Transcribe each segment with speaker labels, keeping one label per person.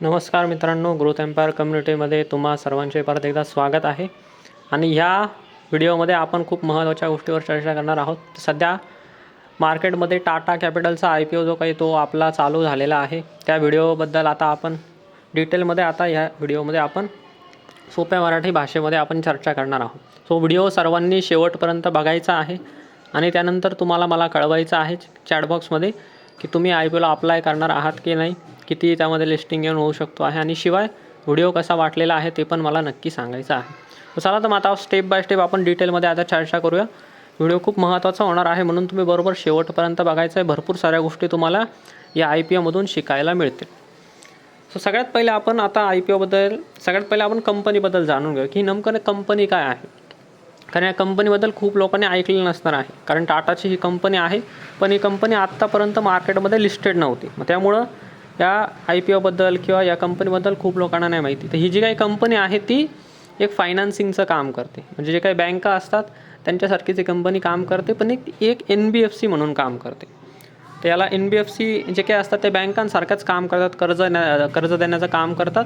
Speaker 1: नमस्कार मित्रांनो growth empire कम्युनिटीमध्ये तुम्हा सर्वांचे परत एकदा स्वागत आहे. आणि ह्या व्हिडिओमध्ये आपण खूप महत्त्वाच्या गोष्टीवर चर्चा करणार आहोत. सध्या मार्केटमध्ये टाटा कॅपिटलचा आय पी ओ जो काही तो आपला चालू झालेला आहे त्या व्हिडिओबद्दल आता आपण डिटेलमध्ये आता ह्या व्हिडिओमध्ये आपण सोप्या मराठी भाषेमध्ये आपण चर्चा करणार आहोत. सो व्हिडिओ सर्वांनी शेवटपर्यंत बघायचा आहे आणि त्यानंतर तुम्हाला मला कळवायचं आहे चॅटबॉक्समध्ये की तुम्ही आय पी ओला अप्लाय करणार आहात की नाही. किती त्यामध्ये लिस्टिंग येऊन होऊ शकतो आहे आणि शिवाय व्हिडिओ कसा वाटलेला आहे ते पण मला नक्की सांगायचं आहे. चला तर मग आता स्टेप बाय स्टेप आपण डिटेलमध्ये आता चर्चा करूया. व्हिडिओ खूप महत्त्वाचा होणार आहे म्हणून तुम्ही बरोबर शेवटपर्यंत बघायचं आहे भरपूर साऱ्या गोष्टी तुम्हाला या आय पी ओमधून शिकायला मिळतील. सो सगळ्यात पहिले आपण आता आय पी ओबद्दल सगळ्यात पहिले आपण कंपनीबद्दल जाणून घेऊ की नेमकं कंपनी काय आहे. कारण या कंपनीबद्दल खूप लोकांनी ऐकलेलं नसणार आहे. कारण टाटाची ही कंपनी आहे पण ही कंपनी आत्तापर्यंत मार्केटमध्ये लिस्टेड नव्हती. मग त्यामुळं या आय पी ओबद्दल किंवा या कंपनीबद्दल खूप लोकांना नाही माहिती. तर ही जी काही कंपनी आहे ती एक फायनान्सिंगचं काम करते. म्हणजे जे काही बँका असतात त्यांच्यासारखीच ही कंपनी काम करते पण एक एक एन बी एफ सी म्हणून काम करते. तर याला एन बी एफ सी जे काही असतात ते बँकांसारखंच काम करतात कर्ज कर्ज देण्याचं काम करतात.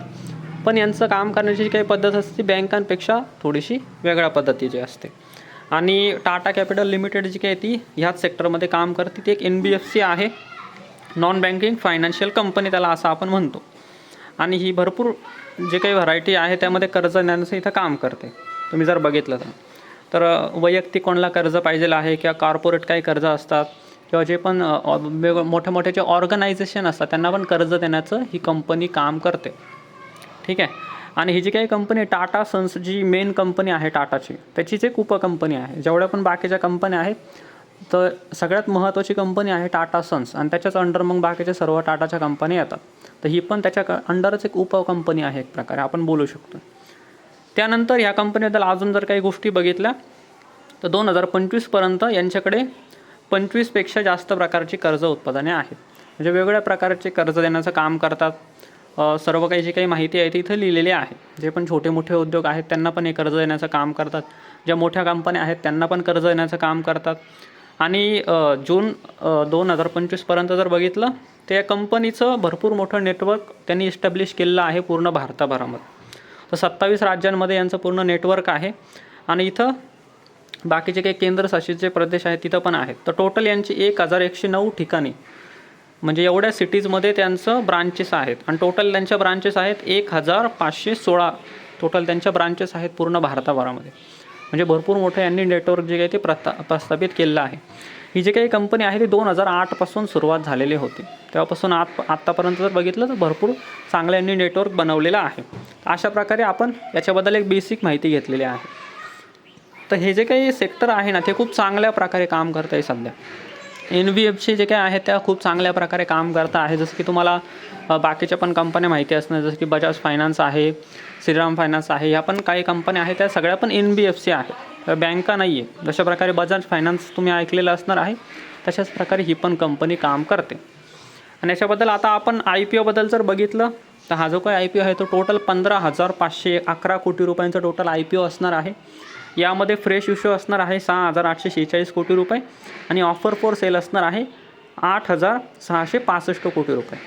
Speaker 1: पण यांचं काम करण्याची जी काही पद्धत असते ती बँकांपेक्षा थोडीशी वेगळ्या पद्धतीची असते. आणि टाटा कॅपिटल लिमिटेड जी काही ती ह्याच सेक्टरमध्ये काम करते ती एक एन बी एफ सी आहे. नॉन बँकिंग फायनान्शियल कंपनी त्याला असं आपण म्हणतो. आणि ही भरपूर जे काही व्हरायटी आहे त्यामध्ये कर्ज देण्याचं इथं काम करते. तुम्ही जर बघितलं तर. तर वैयक्तिक कोणाला कर्ज पाहिजेलं आहे किंवा कॉर्पोरेट काही कर्ज असतात किंवा जे पण वेग मोठे मोठे जे ऑर्गनायझेशन असतात त्यांना पण कर्ज देण्याचं ही कंपनी काम करते. ठीक आहे? आणि ही जी काही कंपनी टाटा सन्स जी मेन कंपनी आहे टाटाची त्याचीच एक उपकंपनी आहे. जेवढ्या पण बाकीच्या कंपन्या आहेत तर सगळ्यात महत्त्वाची कंपनी आहे टाटा सन्स आणि त्याच्याच अंडर मग बाकीच्या सर्व टाटाच्या कंपन्या येतात. तर ही पण त्याच्या अंडरच एक उपकंपनी आहे एक प्रकारे आपण बोलू शकतो. त्यानंतर ह्या कंपनीबद्दल अजून जर काही गोष्टी बघितल्या तर दोन हजार पंचवीसपर्यंत यांच्याकडे पंचवीसपेक्षा जास्त प्रकारची कर्ज उत्पादने आहेत. म्हणजे वेगवेगळ्या प्रकारचे कर्ज देण्याचं काम करतात. सर्व काही जी काही माहिती आहे ती इथं लिहिलेली आहे. जे पण छोटे मोठे उद्योग आहेत त्यांना पण हे कर्ज देण्याचं काम करतात. ज्या मोठ्या कंपन्या आहेत त्यांना पण कर्ज देण्याचं काम करतात. आणि जून दोन हजार पंचवीसपर्यंत जर बघितलं तर या कंपनीचं भरपूर मोठं नेटवर्क त्यांनी इस्टॅब्लिश केलेलं आहे पूर्ण भारताभरामध्ये. तर सत्तावीस राज्यांमध्ये यांचं पूर्ण नेटवर्क आहे. आणि इथं बाकीचे काही केंद्रशासित जे प्रदेश आहेत तिथं पण आहेत. तर टोटल यांची एक हजार एकशे नऊ ठिकाणी म्हणजे एवढ्या सिटीजमध्ये त्यांचं ब्रांचेस आहेत. आणि टोटल त्यांच्या ब्रांचेस आहेत एक हजार पाचशे सोळा. टोटल त्यांच्या ब्रांचेस आहेत पूर्ण भारताभरामध्ये. म्हणजे भरपूर मोठं यांनी नेटवर्क जे काही ते प्रस्ता प्रस्थापित केलेलं आहे. ही जी काही कंपनी आहे ती दोन हजार आठपासून सुरुवात झालेली होती. तेव्हापासून आत आत्तापर्यंत जर बघितलं तर भरपूर चांगलं यांनी नेटवर्क बनवलेलं आहे. अशा प्रकारे आपण याच्याबद्दल एक बेसिक माहिती घेतलेली आहे. तर हे जे काही सेक्टर आहे ना ते खूप चांगल्या प्रकारे काम करत आहे सध्या. एन व्ही एफ सी जे काही आहेत त्या खूप चांगल्या प्रकारे काम करत आहे. जसं की तुम्हाला बाकीच्या पण कंपन्या माहिती असणार जसं की बजाज फायनान्स आहे श्रीराम फायनान्स आहे ह्या पण काही कंपन्या आहेत त्या सगळ्या पण एन बी एफ सी आहेत. तर बँका नाही आहे जशा प्रकारे बजाज फायनान्स तुम्ही ऐकलेलं असणार आहे तशाच प्रकारे ही पण कंपनी काम करते. आणि याच्याबद्दल आता आपण आय पी ओबद्दल जर बघितलं तर हा जो काही आय पी ओ आहे तो टोटल पंधरा हजार पाचशे अकरा कोटी रुपयांचा टोटल आय पी ओ असणार आहे. यामध्ये फ्रेश इश्यू असणार आहे सहा हजार आठशे शेहेचाळीस कोटी रुपये आणि ऑफर फॉर सेल असणार आहे आठ हजार सहाशे पासष्ट कोटी रुपये.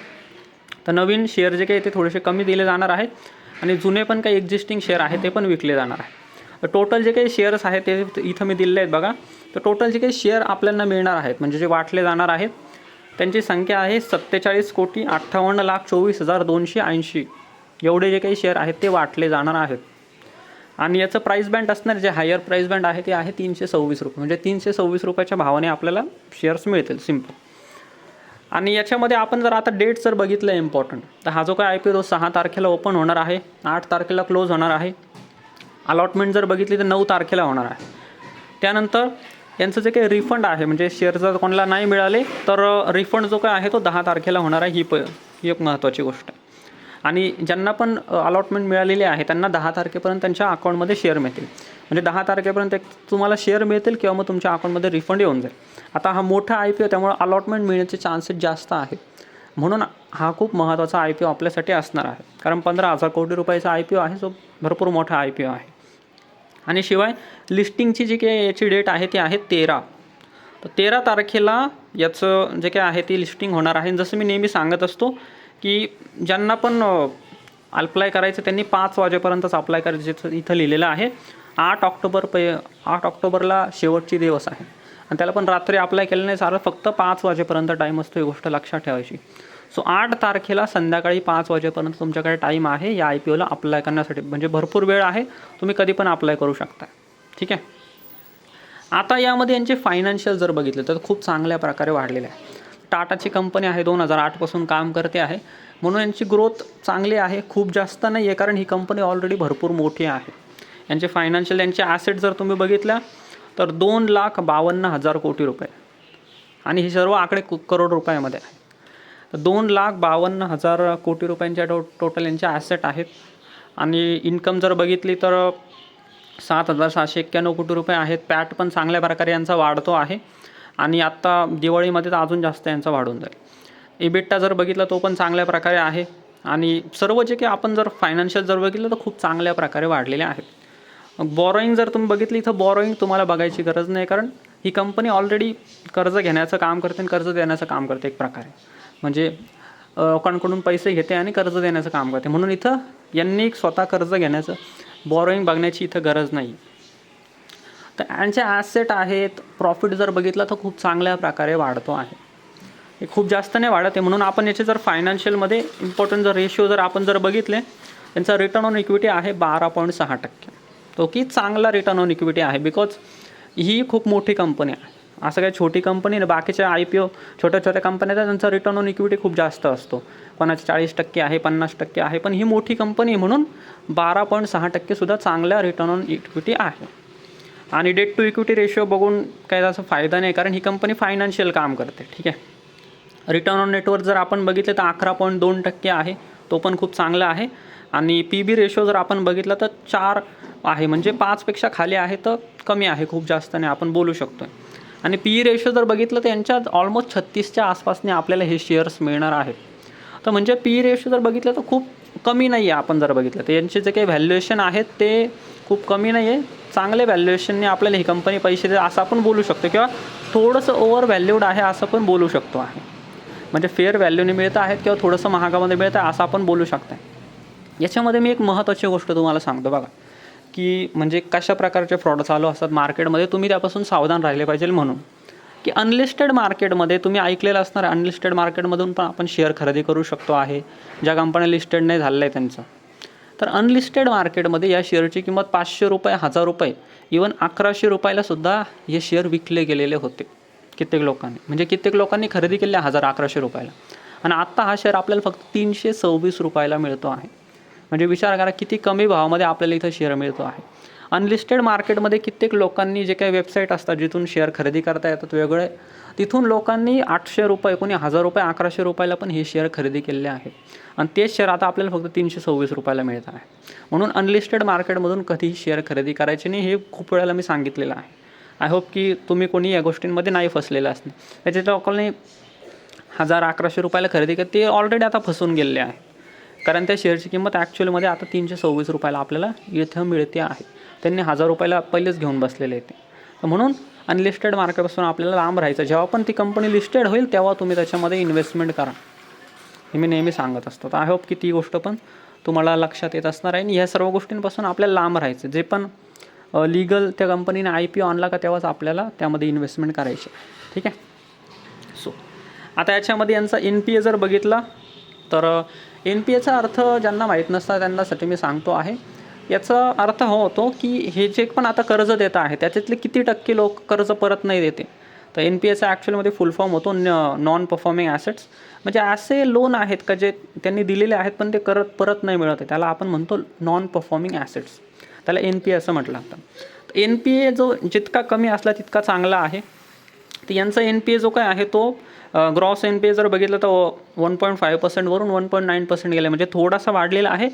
Speaker 1: तर नवीन शेअर जे काही ते थोडेसे कमी दिले जाणार आहेत आणि जुने पण काही एक्झिस्टिंग शेअर आहे ते पण विकले जाणार आहे. टोटल जे काही शेअर्स आहेत ते इथं मी दिले आहेत बघा. तर टोटल जे काही शेअर आपल्याला मिळणार आहेत म्हणजे जे वाटले जाणार आहेत त्यांची संख्या आहे सत्तेचाळीस कोटी अठ्ठावन्न लाख चोवीस हजार दोनशे ऐंशी. एवढे जे काही शेअर आहेत ते वाटले जाणार आहेत. आणि याचं प्राईस बँड असणार जे हायर प्राईस बँड आहे ते आहे तीनशे सव्वीस रुपये. म्हणजे तीनशे सव्वीस रुपयाच्या भावाने आपल्याला शेअर्स मिळतील सिंपल आणि याच्यामध्ये आपण जर आता डेट जर बघितलं इम्पॉर्टंट तर हा जो काय आय पी ओ सहा तारखेला ओपन होणार आहे आठ तारखेला क्लोज होणार आहे. अलॉटमेंट जर बघितली तर नऊ तारखेला होणार आहे. त्यानंतर यांचं जे काही रिफंड आहे म्हणजे शेअर जर कोणाला नाही मिळाले तर रिफंड जो काय आहे तो दहा तारखेला होणार आहे. ही प ही एक महत्त्वाची गोष्ट आहे. आणि ज्यांना पण अलॉटमेंट मिळालेली आहे त्यांना दहा तारखेपर्यंत त्यांच्या अकाउंटमध्ये शेअर मिळतील. म्हणजे दहा तारखेपर्यंत एक तुम्हाला शेअर मिळतील किंवा मग तुमच्या अकाउंटमध्ये रिफंड येऊन जाईल. आता हा मोठा आय पी ओ त्यामुळे अलॉटमेंट मिळण्याचे चान्सेस जास्त आहेत. म्हणून हा खूप महत्त्वाचा आय पी ओ आपल्यासाठी असणार आहे. कारण पंधरा हजार कोटी रुपयाचा आय पी ओ आहे जो भरपूर मोठा आय पी ओ आहे. आणि शिवाय लिस्टिंगची जी काही याची डेट आहे ती आहे तेरा. तर तेरा तारखेला याचं जे काय आहे ती लिस्टिंग होणार आहे. जसं मी नेहमी सांगत असतो की ज्यांना पण अप्लाय करायचं त्यांनी पाच वाजेपर्यंतच अप्लाय करायचं जिथं इथं लिहिलेलं आहे. आठ ऑक्टोबर पै आठ ऑक्टोबरला शेवटची दिवस आहे. आणि त्याला पण रात्री अप्लाय केलं नाही सारं फक्त पाच वाजेपर्यंत टाईम असतो ही गोष्ट लक्षात ठेवायची. सो आठ तारखेला संध्याकाळी पाच वाजेपर्यंत तुमच्याकडे टाईम आहे या आय पी ओला अप्लाय करण्यासाठी. म्हणजे भरपूर वेळ आहे तुम्ही कधी पण अप्लाय करू शकता. ठीक आहे? आता यामध्ये यांचे फायनान्शियल जर बघितले तर खूप चांगल्या प्रकारे वाढलेले आहे. टाटाची कंपनी आहे दोन हजार आठपासून काम करते आहे. म्हणून यांची ग्रोथ चांगली आहे खूप जास्त नाही आहे कारण ही कंपनी ऑलरेडी भरपूर मोठी आहे. यांचे फायनान्शियल यांचे ॲसेट जर तुम्ही बघितल्या तर दोन लाख बावन्न हजार कोटी रुपये. आणि हे सर्व आकडे कु- करोड रुपयामध्ये आहे. तर दोन लाख बावन्न हजार कोटी रुपयांच्या टो टोटल यांचे ॲसेट आहेत. आणि इन्कम जर बघितली तर सात हजार सहाशे एक्क्याण्णव कोटी रुपये आहेत. पॅट पण चांगल्या प्रकारे यांचा वाढतो आहे. आणि आत्ता दिवाळीमध्ये तर अजून जास्त यांचा वाढून जाईल. इबिट्टा जर बघितला तो पण चांगल्या प्रकारे आहे. आणि सर्व जे काही आपण जर फायनान्शियल जर बघितलं तर खूप चांगल्या प्रकारे वाढलेले आहेत. बॉरोईंग जर तुम्ही बघितली इथं बॉरोईंग तुम्हाला बघायची गरज नाही कारण ही कंपनी ऑलरेडी कर्ज घेण्याचं काम करते आणि कर्ज देण्याचं काम करते एक प्रकारे. म्हणजे लोकांकडून पैसे घेते आणि कर्ज देण्याचं काम करते. म्हणून इथं यांनी स्वतः कर्ज घेण्याचं बॉरोईंग बघण्याची इथं गरज नाही. तर यांचे ॲसेट आहेत प्रॉफिट जर बघितलं तर खूप चांगल्या प्रकारे वाढतो आहे. हे खूप जास्त नाही वाढत आहे. म्हणून आपण याचे जर फायनान्शियलमध्ये इम्पॉर्टंट जर रेशिओ जर आपण जर बघितले त्यांचा रिटर्न ऑन इक्विटी आहे बारा पॉईंट सहा टक्के. तो की चांगला रिटर्न ऑन इक्विटी आहे बिकॉज ही खूप मोठी कंपनी आहे. असं काही छोटी कंपनी ना बाकीच्या आय पी ओ छोट्या छोट्या कंपन्या आहेत त्यांचा रिटर्न ऑन इक्विटी खूप जास्त असतो. कोणाचे चाळीस टक्के आहे पन्नास टक्के आहे पण ही मोठी कंपनी म्हणून बारा पॉईंट सहा टक्केसुद्धा चांगल्या रिटर्न ऑन इक्विटी आहे. आणि डेट टू इक्विटी रेशो बघून काही त्याचा फायदा नाही कारण ही कंपनी फायनान्शियल काम करते ठीक आहे? रिटर्न ऑन नेटवर्क जर आपण बघितलं तर अकरा पॉईंट दोन टक्के आहे तो पण खूप चांगला आहे. आणि पी बी रेशो जर आपण बघितलं तर चार आहे म्हणजे पाचपेक्षा खाली आहे तर कमी आहे खूप जास्त नाही आपण बोलू शकतो आणि पी ई रेशो जर बघितलं तर यांच्या ऑलमोस्ट छत्तीसच्या आसपासने आपल्याला हे शेअर्स मिळणार आहेत. तर म्हणजे पी ई रेशो जर बघितलं तर खूप कमी नाही आहे आपण जर बघितलं तर यांचे जे काही व्हॅल्युएशन आहेत ते खूप कमी नाही आहे चांगले व्हॅल्युएशनने आपल्याला ही कंपनी पैसे दे असं आपण बोलू शकतो किंवा थोडंसं ओव्हर व्हॅल्यूड आहे असं पण बोलू शकतो आहे. म्हणजे फेअर व्हॅल्यूने मिळत आहेत किंवा थोडंसं महागामध्ये मिळत आहे असं आपण बोलू शकतो याच्यामध्ये मी एक महत्त्वाची गोष्ट तुम्हाला सांगतो बघा की म्हणजे कशा प्रकारचे फ्रॉड चालू असतात मार्केटमध्ये तुम्ही त्यापासून सावधान राहिले पाहिजे म्हणून. की अनलिस्टेड मार्केटमध्ये तुम्ही ऐकलेलं असणार अनलिस्टेड मार्केटमधून पण आपण शेअर खरेदी करू शकतो आहे. ज्या कंपन्या लिस्टेड नाही झालेलं आहे त्यांचं. तर अनलिस्टेड मार्केटमध्ये या शेअरची किंमत पाचशे रुपये हजार रुपये इवन अकराशे रुपयाला सुद्धा हे शेअर विकले गेलेले होते कित्येक लोकांनी. म्हणजे कित्येक लोकांनी खरेदी केले हजार अकराशे रुपयाला. आणि आत्ता हा शेअर आपल्याला फक्त तीनशे सव्वीस रुपयाला मिळतो आहे. म्हणजे विचार करा किती कमी भावामध्ये आपल्याला इथं शेअर मिळतो आहे. अनलिस्टेड मार्केटमध्ये कित्येक लोकांनी जे काही वेबसाईट असतात जिथून शेअर खरेदी करता येतात वेगळे तिथून लोकांनी आठशे रुपये कोणी हजार रुपये अकराशे रुपयाला पण हे शेअर खरेदी केलेले आहेत आणि तेच शेअर आता आपल्याला फक्त तीनशे सव्वीस रुपयाला मिळत आहे. म्हणून अनलिस्टेड मार्केटमधून कधीही शेअर खरेदी करायचे नाही हे खूप वेळेला मी सांगितलेलं आहे. आय होप की तुम्ही कोणी या गोष्टींमध्ये नाही फसलेलं असणे त्याच्या लोकांनी हजार अकराशे रुपयाला खरेदी कर ते ऑलरेडी आता फसून गेलेले आहे. कारण त्या शेअरची किंमत ॲक्च्युअलमध्ये आता तीनशे सव्वीस रुपयाला आपल्याला इथं मिळते आहे. त्यांनी हजार रुपयाला पहिलेच घेऊन बसलेले ते. तर म्हणून अनलिस्टेड मार्केटपासून आपल्याला लांब राहायचं. जेव्हा पण ती कंपनी लिस्टेड होईल तेव्हा तुम्ही त्याच्यामध्ये इन्व्हेस्टमेंट करा. हे मी नेहमी सांगत असतो. तर आय होप की ती गोष्ट पण तुम्हाला लक्षात येत असणार आहे. आणि ह्या सर्व गोष्टींपासून आपल्याला लांब राहायचं जे पण लीगल त्या कंपनीने आय पी ओ आणला का तेव्हाच आपल्याला त्यामध्ये इन्व्हेस्टमेंट करायची आहे. ठीक आहे? सो आता याच्यामध्ये यांचा एन पी ए जर बघितला तर एन पी एचा अर्थ ज्यांना माहीत नसता त्यांनासाठी मी सांगतो आहे. याचा अर्थ हो होतो की हे जे पण आता कर्ज देत आहे त्याच्यातले किती टक्के लोक कर्ज परत नाही देते? तर एन पी एचा ॲक्च्युअलमध्ये फुल फॉर्म होतो नॉन परफॉर्मिंग ॲसेट्स म्हणजे असे लोन आहेत का जे त्यांनी दिलेले आहेत पण ते करत परत नाही मिळत आहे? त्याला आपण म्हणतो नॉन परफॉर्मिंग ॲसेट्स त्याला एन पी ए असं म्हटलं जातं. एन पी ए जो जितका कमी असला तितका चांगला आहे. तर यांचा एन पी ए जो काय आहे तो ग्रॉस एन पी ए जर बघितलं तर वन पॉईंट फाईव्ह पर्सेंटवरून वन पॉईंट नाईन पर्सेंट गेला. म्हणजे थोडासा वाढलेला आहे.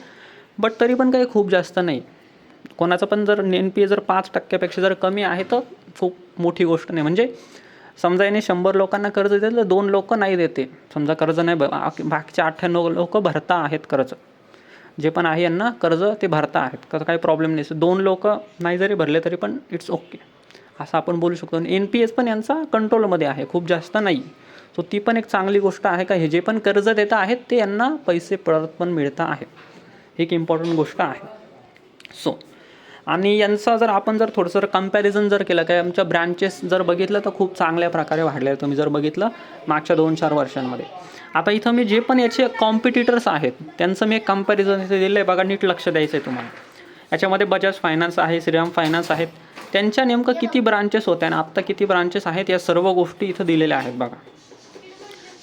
Speaker 1: बट तरी पण काही खूप जास्त नाही. कोणाचं पण जर एन पी ए जर पाच टक्क्यापेक्षा जर कमी आहे तर खूप मोठी गोष्ट नाही. म्हणजे समजा याने शंभर लोकांना कर्ज दिलं तर दोन लोक नाही देते. समजा कर्ज नाही ब- बाकीचे अठ्ठ्याण्णव लोक भरता आहेत कर्ज. जे पण आहे यांना कर्ज ते भरता आहेत. तर काही प्रॉब्लेम नाही. दोन लोक नाही जरी भरले तरी पण इट्स ओके असं आपण बोलू शकतो. एन पी एस पण यांचा कंट्रोलमध्ये आहे. खूप जास्त नाही. सो ती पण एक चांगली गोष्ट आहे का? हे जे पण कर्ज देत आहेत ते यांना पैसे परत पण मिळतं आहे एक इम्पॉर्टंट गोष्ट आहे. सो आणि यांचा जर आपण जर थोडंसं कंपॅरिझन जर केलं काय आमच्या ब्रँचेस जर बघितलं तर खूप चांगल्या प्रकारे वाढले आहेत. तुम्ही जर बघितलं मागच्या दोन चार वर्षांमध्ये. आता इथं मी जे पण याचे कॉम्पिटिटर्स आहेत त्यांचं मी एक कंपॅरिझन इथे दिलं आहे बघा नीट लक्ष द्यायचं आहे तुम्हाला. याच्यामध्ये बजाज फायनान्स आहे श्रीराम फायनान्स आहेत. त्यांच्या नेमकं किती ब्रांचेस होत्या आणि आत्ता किती ब्रांचेस आहेत या सर्व गोष्टी इथं दिलेल्या आहेत. बघा.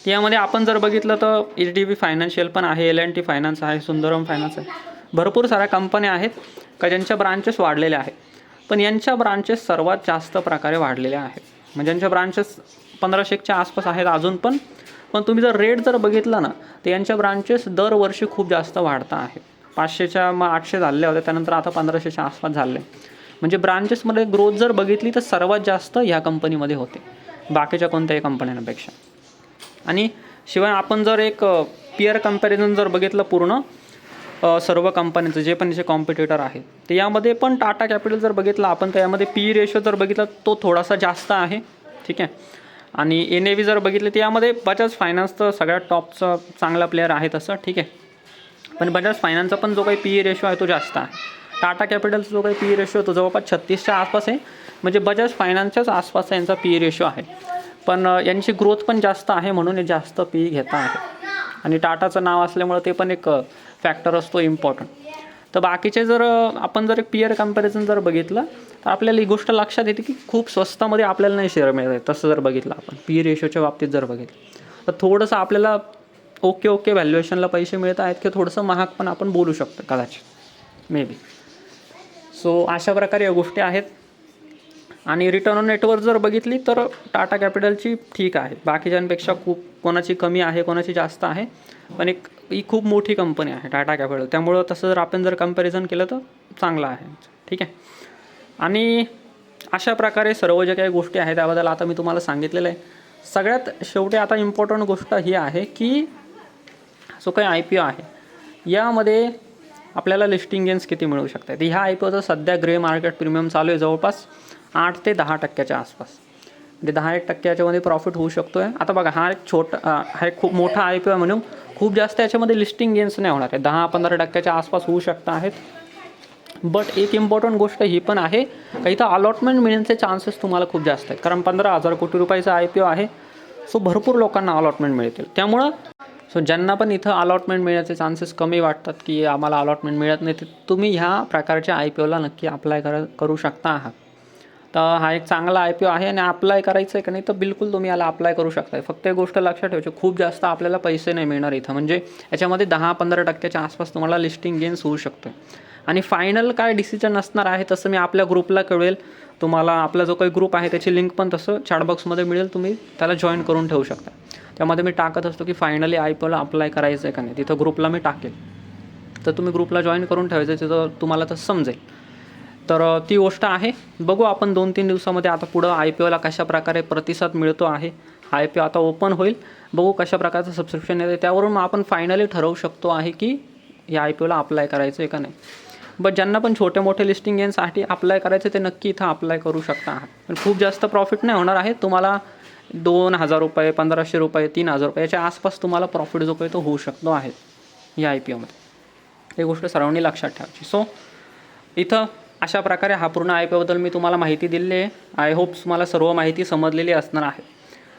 Speaker 1: यामध्ये आपण जर बघितलं तर एच डी बी फायनान्शियल पण आहे एल एन टी फायनान्स आहे सुंदरम फायनान्स आहे. भरपूर साऱ्या कंपन्या आहेत का ज्यांच्या ब्रांचेस वाढलेल्या आहेत. पण यांच्या ब्रांचेस सर्वात जास्त प्रकारे वाढलेल्या आहेत. म्हणजे यांच्या ब्रांचेस पंधराशेच्या आसपास आहेत अजून पण. पण तुम्ही जर रेट जर बघितला ना तर यांच्या ब्रांचेस दरवर्षी खूप जास्त वाढता आहेत पाचशेच्या मग आठशे झाले होते त्यानंतर आता पंधराशेच्या आसपास झाले. म्हणजे ब्रांचेसमध्ये ग्रोथ जर बघितली तर सर्वात जास्त ह्या कंपनीमध्ये होते. बाकीच्या कोणत्याही कंपन्यांपेक्षा आणि शिवाय आपण जर एक पियर कंपॅरिझन जर बघितलं पूर्ण सर्व कंपन्यांचं जे पण जे कॉम्पिटिटर आहेत तर यामध्ये पण टाटा कॅपिटल जर बघितलं आपण तर यामध्ये पी रेशो जर बघितला तो थोडासा जास्त आहे. ठीक आहे? आणि एन ए व्ही जर बघितले तर यामध्ये बजाज फायनान्स तर सगळ्यात टॉपचा चांगला प्लेअर आहे तसं. ठीक आहे? पण बजाज फायनान्सचा पण जो काही पी ई रेशो आहे तो जास्त आहे. टाटा कॅपिटलचा जो काही पी ई रेशो तो जवळपास छत्तीसच्या आसपास आहे. म्हणजे बजाज फायनान्सच्याच आसपासचा यांचा पी ई रेशो आहे. पण यांची ग्रोथ पण जास्त आहे म्हणून हे जास्त पी घेता आहे आणि टाटाचं नाव असल्यामुळं ते पण एक फॅक्टर असतो इम्पॉर्टंट तर बाकीचे जर आपण जर एक पियर कंपॅरिझन जर बघितलं तर आपल्याला ही गोष्ट लक्षात येते की खूप स्वस्तामध्ये आपल्याला नाही शेअर मिळत आहे. तसं जर बघितलं आपण पी रेशोच्या बाबतीत जर बघितलं तर थोडंसं आपल्याला ओके ओके व्हॅल्युएशनला पैसे मिळत आहेत की थोडंसं महाग पण आपण बोलू शकतो कदाचित मे बी सो अशा प्रकारे या गोष्टी आहेत. आणि रिटर्न ऑन नेटवर्क जर बघितली तर टाटा कॅपिटलची ठीक आहे. बाकीच्यांपेक्षा खूप कोणाची कमी आहे कोणाची जास्त आहे. पण एक ही खूप मोठी कंपनी आहे टाटा कॅपिटल त्यामुळं तसं जर आपण जर कंपॅरिझन केलं तर चांगलं आहे. ठीक आहे? आणि अशा प्रकारे सर्व ज्या काही गोष्टी आहेत त्याबद्दल आता मी तुम्हाला सांगितलेलं आहे. सगळ्यात शेवटी आता इम्पॉर्टंट गोष्ट ही आहे की जो काही आय पी ओ आहे यामध्ये आपल्याला लिस्टिंग गेन्स किती मिळू शकतात? ह्या आय पी ओचं सध्या ग्रे मार्केट प्रीमियम चालू आहे जवळपास. आठ ते दहा टक्क्याच्या आसपास. म्हणजे दहा एक टक्के याच्यामध्ये प्रॉफिट होऊ शकतो आहे आता बघा हा एक छोटा हा एक खूप मोठा आय पी ओ म्हणून खूप जास्त याच्यामध्ये लिस्टिंग गेन्स नाही होणार आहे. दहा पंधरा टक्क्याच्या आसपास होऊ शकता आहेत. बट एक इम्पॉर्टंट गोष्ट ही पण आहे का इथं अलॉटमेंट मिळण्याचे चान्सेस तुम्हाला खूप जास्त आहेत. कारण पंधरा हजार कोटी रुपयाचा आय पी ओ आहे सो भरपूर लोकांना अलॉटमेंट मिळतील. त्यामुळं सो ज्यांना पण इथं अलॉटमेंट मिळण्याचे चान्सेस कमी वाटतात की आम्हाला अलॉटमेंट मिळत नाही तुम्ही ह्या प्रकारच्या आय पी ओला नक्की अप्लाय करा करू शकता आहात. तर हा एक चांगला आय पी ओ आहे आणि अप्लाय करायचं आहे का नाही तर बिलकुल तुम्ही याला अप्लाय करू शकता फक्त एक गोष्ट लक्षात ठेवायची खूप जास्त आपल्याला पैसे नाही मिळणार इथं. म्हणजे याच्यामध्ये दहा पंधरा टक्क्याच्या आसपास तुम्हाला लिस्टिंग गेन्स होऊ शकतो आणि फायनल काय डिसिजन असणार आहे तसं मी आपल्या ग्रुपला कळेल. तुम्हाला आपला जो काही ग्रुप आहे त्याची लिंक पण तसं चॅटबॉक्समध्ये मिळेल. तुम्ही त्याला जॉईन करून ठेवू शकता. त्यामध्ये मी टाकत असतो की फायनली आय पी ओला अप्लाय करायचं आहे का नाही. तिथं ग्रुपला मी टाकेल. तर तुम्ही ग्रुपला जॉईन करून ठेवायचं तिथं तुम्हाला तर समजेल. तर ती गोष्ट आहे. बघू आपण दोन तीन दिवसामध्ये आता पुढं आय पी ओला कशा प्रकारे प्रतिसाद मिळतो आहे. आय पी ओ आता ओपन होईल. बघू कशा प्रकारचं सबस्क्रिप्शन येते त्यावरून मग आपण फायनली ठरवू शकतो आहे की या आय पी ओला अप्लाय करायचं आहे का नाही. बट ज्यांना पण छोटे मोठे लिस्टिंग गेनसाठी अप्लाय करायचे ते नक्की इथं अप्लाय करू शकता. आहात पण खूप जास्त प्रॉफिट नाही होणार आहे. तुम्हाला दोन हजार रुपये पंधराशे रुपये तीन हजार रुपये याच्या आसपास तुम्हाला प्रॉफिट जो काही तो होऊ शकतो आहे या आय पी ओमध्ये ही गोष्ट सर्वांनी लक्षात ठेवायची. सो इथं अशा प्रकारे हा पूर्ण आय मी तुम्हाला माहिती दिलेली आहे. आय होप तुम्हाला सर्व माहिती समजलेली असणार आहे.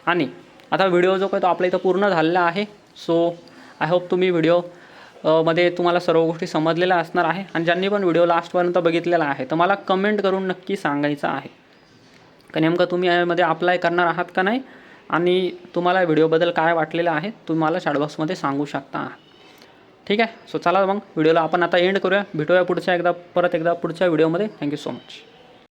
Speaker 1: आणि आता व्हिडिओ जो काय तो आपल्या इथं पूर्ण झालेला आहे. सो आय होप तुम्ही व्हिडिओमध्ये तुम्हाला सर्व गोष्टी समजलेल्या असणार आहे. आणि ज्यांनी पण व्हिडिओ लास्टपर्यंत बघितलेला आहे तर मला कमेंट करून नक्की सांगायचं आहे. का नेमकं तुम्ही यामध्ये अप्लाय करणार आहात का नाही? आणि तुम्हाला व्हिडिओबद्दल काय वाटलेलं आहे तुम्हाला चॅटबॉक्समध्ये सांगू शकता आहात. ठीक आहे? सो चला मग व्हिडिओला आपण आता एंड करूया. भेटूया पुढच्या एकदा परत एकदा पुढच्या व्हिडिओमध्ये थँक्यू सो मच